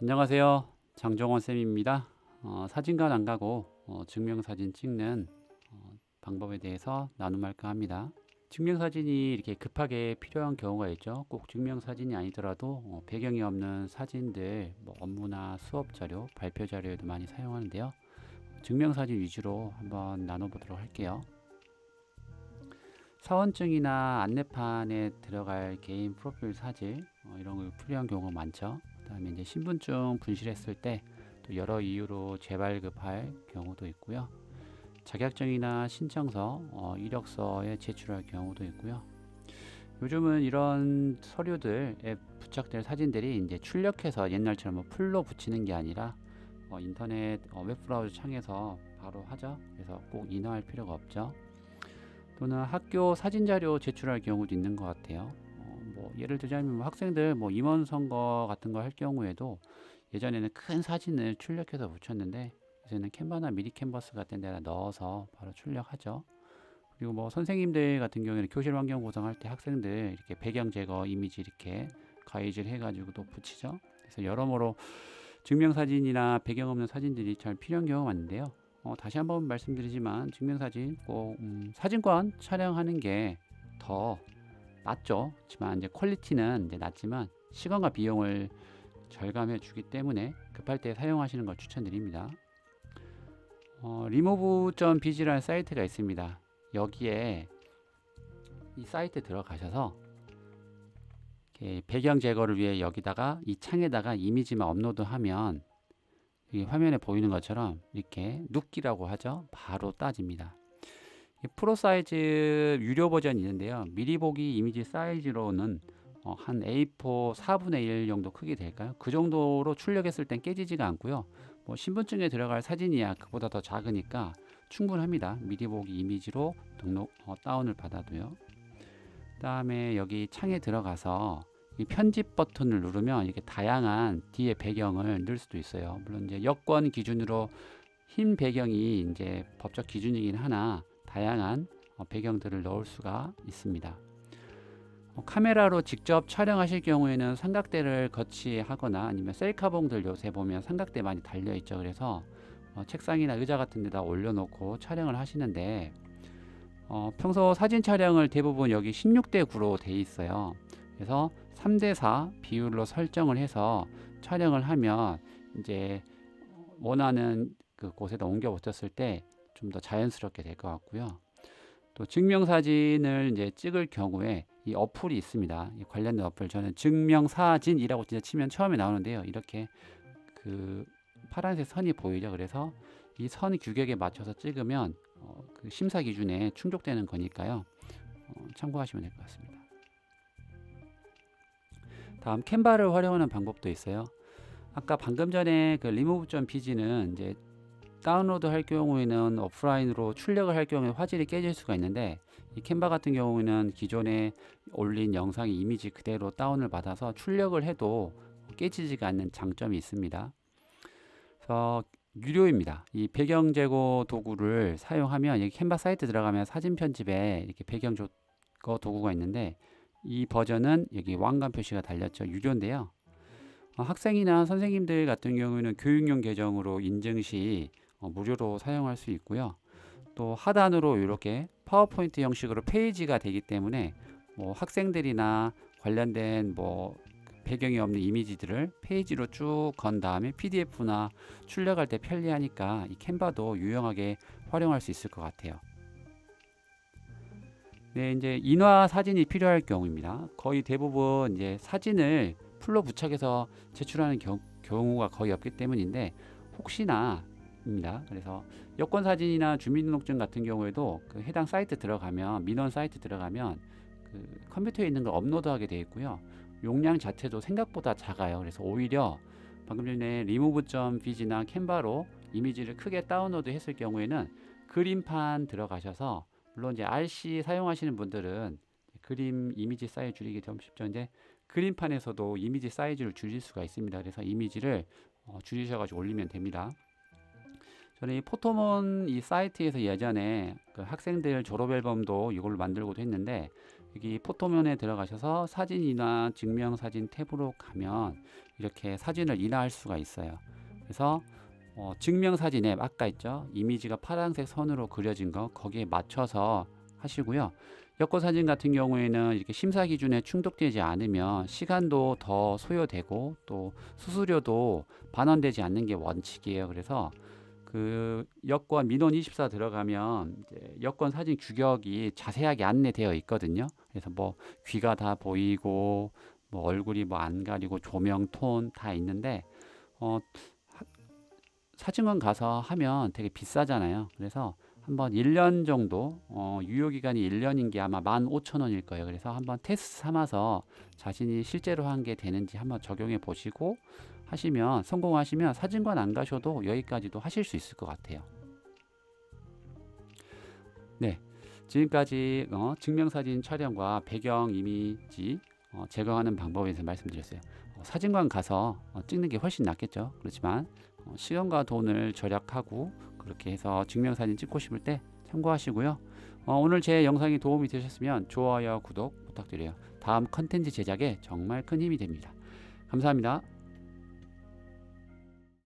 안녕하세요. 장정원 쌤입니다. 어, 사진관 안 가고 어, 증명사진 찍는 어, 방법에 대해서 나눔할까 합니다. 증명사진이 이렇게 급하게 필요한 경우가 있죠. 꼭 증명사진이 아니더라도 어, 배경이 없는 사진들, 뭐 업무나 수업 자료, 발표 자료에도 많이 사용하는데요. 증명사진 위주로 한번 나눠보도록 할게요. 사원증이나 안내판에 들어갈 개인 프로필 사진 어, 이런 거 필요한 경우가 많죠. 그다음에 이제 신분증 분실했을 때 또 여러 이유로 재발급할 경우도 있고요. 자격증이나 신청서, 어, 이력서에 제출할 경우도 있고요. 요즘은 이런 서류들에 부착될 사진들이 이제 출력해서 옛날처럼 뭐 풀로 붙이는 게 아니라 어, 인터넷 어, 웹브라우저 창에서 바로 하죠. 그래서 꼭 인화할 필요가 없죠. 또는 학교 사진 자료 제출할 경우도 있는 것 같아요. 어, 뭐 예를 들자면 뭐 학생들 뭐 임원 선거 같은 거 할 경우에도 예전에는 큰 사진을 출력해서 붙였는데 요새는 캔바나 미리 캔버스 같은 데다 넣어서 바로 출력하죠. 그리고 뭐 선생님들 같은 경우에는 교실 환경 구성할 때 학생들 이렇게 배경 제거 이미지 이렇게 가위질 해가지고 또 붙이죠. 그래서 여러모로 증명 사진이나 배경 없는 사진들이 잘 필요한 경우가 많은데요. 어, 다시 한번 말씀드리지만 증명사진 꼭 음, 사진관 촬영하는 게 더 낫죠. 하지만 이제 퀄리티는 이제 낮지만 시간과 비용을 절감해 주기 때문에 급할 때 사용하시는 걸 추천드립니다. 어, remove.bg라는 사이트가 있습니다. 여기에 이 사이트 들어가셔서 배경 제거를 위해 여기다가 이 창에다가 이미지만 업로드하면 이 화면에 보이는 것처럼 이렇게 눕기라고 하죠. 바로 따집니다. 이 프로 사이즈 유료 버전이 있는데요. 미리 보기 이미지 사이즈로는 어, 한 A4 4분의 1 정도 크기 될까요? 그 정도로 출력했을 땐 깨지지가 않고요. 뭐 신분증에 들어갈 사진이야 그보다 더 작으니까 충분합니다. 미리 보기 이미지로 등록 어, 다운을 받아도요. 그 다음에 여기 창에 들어가서 이 편집 버튼을 누르면 이렇게 다양한 뒤에 배경을 넣을 수도 있어요. 물론 이제 여권 기준으로 흰 배경이 이제 법적 기준이긴 하나 다양한 어, 배경들을 넣을 수가 있습니다. 어, 카메라로 직접 촬영하실 경우에는 삼각대를 거치하거나 아니면 셀카봉들 요새 보면 삼각대 많이 달려 있죠. 그래서 어, 책상이나 의자 같은 데다 올려놓고 촬영을 하시는데 어, 평소 사진 촬영을 대부분 여기 16대 9로 돼 있어요. 그래서 3대 4 비율로 설정을 해서 촬영을 하면 이제 원하는 그 곳에다 옮겨 붙였을 때 좀 더 자연스럽게 될 것 같고요. 또 증명사진을 이제 찍을 경우에 이 어플이 있습니다. 이 관련된 어플 저는 증명사진이라고 진짜 치면 처음에 나오는데요. 이렇게 그 파란색 선이 보이죠. 그래서 이 선 규격에 맞춰서 찍으면 어, 그 심사 기준에 충족되는 거니까요. 어, 참고하시면 될 것 같습니다. 다음 캔바를 활용하는 방법도 있어요. 아까 방금 전에 그 remove.bg는 이제 다운로드 할 경우에는 오프라인으로 출력을 할 경우에 화질이 깨질 수가 있는데 이 캔바 같은 경우에는 기존에 올린 영상의 이미지 그대로 다운을 받아서 출력을 해도 깨지지가 않는 장점이 있습니다. 그래서 유료입니다. 이 배경 제거 도구를 사용하면 여기 캔바 사이트 들어가면 사진 편집에 이렇게 배경 제거 도구가 있는데 이 버전은 여기 왕관 표시가 달렸죠. 유료인데요. 어, 학생이나 선생님들 같은 경우에는 교육용 계정으로 인증 시 어, 무료로 사용할 수 있고요. 또 하단으로 이렇게 파워포인트 형식으로 페이지가 되기 때문에 뭐 학생들이나 관련된 뭐 배경이 없는 이미지들을 페이지로 쭉 건 다음에 PDF나 출력할 때 편리하니까 이 캔바도 유용하게 활용할 수 있을 것 같아요. 네, 이제 인화 사진이 필요할 경우입니다. 거의 대부분 이제 사진을 풀로 부착해서 제출하는 경, 경우가 거의 없기 때문인데 혹시나 입니다. 그래서 여권 사진이나 주민등록증 같은 경우에도 그 해당 사이트 들어가면 민원 사이트 들어가면 그 컴퓨터에 있는 걸 업로드하게 되어 있고요. 용량 자체도 생각보다 작아요. 그래서 오히려 방금 전에 remove.bg나 캔바로 이미지를 크게 다운로드 했을 경우에는 그림판 들어가셔서 물론 이제 RC 사용하시는 분들은 그림 이미지 사이즈 줄이기 좀 쉽죠. 이제 그림판에서도 이미지 사이즈를 줄일 수가 있습니다. 그래서 이미지를 어, 줄이셔가지고 올리면 됩니다. 저는 이 포토몬 이 사이트에서 예전에 그 학생들 졸업 앨범도 이걸로 만들고도 했는데 여기 포토면에 들어가셔서 사진이나 증명사진 탭으로 가면 이렇게 사진을 인화할 수가 있어요. 그래서 어, 증명사진 앱 아까 있죠? 이미지가 파란색 선으로 그려진 거 거기에 맞춰서 하시고요. 여권 사진 같은 경우에는 이렇게 심사 기준에 충족되지 않으면 시간도 더 소요되고 또 수수료도 반환되지 않는 게 원칙이에요. 그래서 그 여권 민원 24 들어가면 여권 사진 규격이 자세하게 안내되어 있거든요. 그래서 뭐 귀가 다 보이고 뭐 얼굴이 뭐 안 가리고 조명 톤 다 있는데 어 하- 사진관 가서 하면 되게 비싸잖아요. 그래서 한번 1년 정도 어, 유효 기간이 1년인 게 아마 15,000원일 거예요. 그래서 한번 테스트 삼아서 자신이 실제로 한 게 되는지 한번 적용해 보시고 하시면 성공하시면 사진관 안 가셔도 여기까지도 하실 수 있을 것 같아요. 네, 지금까지 어, 증명사진 촬영과 배경 이미지 어, 제거하는 방법에 대해서 말씀드렸어요. 어, 사진관 가서 어, 찍는 게 훨씬 낫겠죠. 그렇지만 어, 시간과 돈을 절약하고 그렇게 해서 증명사진 찍고 싶을 때 참고하시고요. 어, 오늘 제 영상이 도움이 되셨으면 좋아요, 구독 부탁드려요. 다음 컨텐츠 제작에 정말 큰 힘이 됩니다. 감사합니다.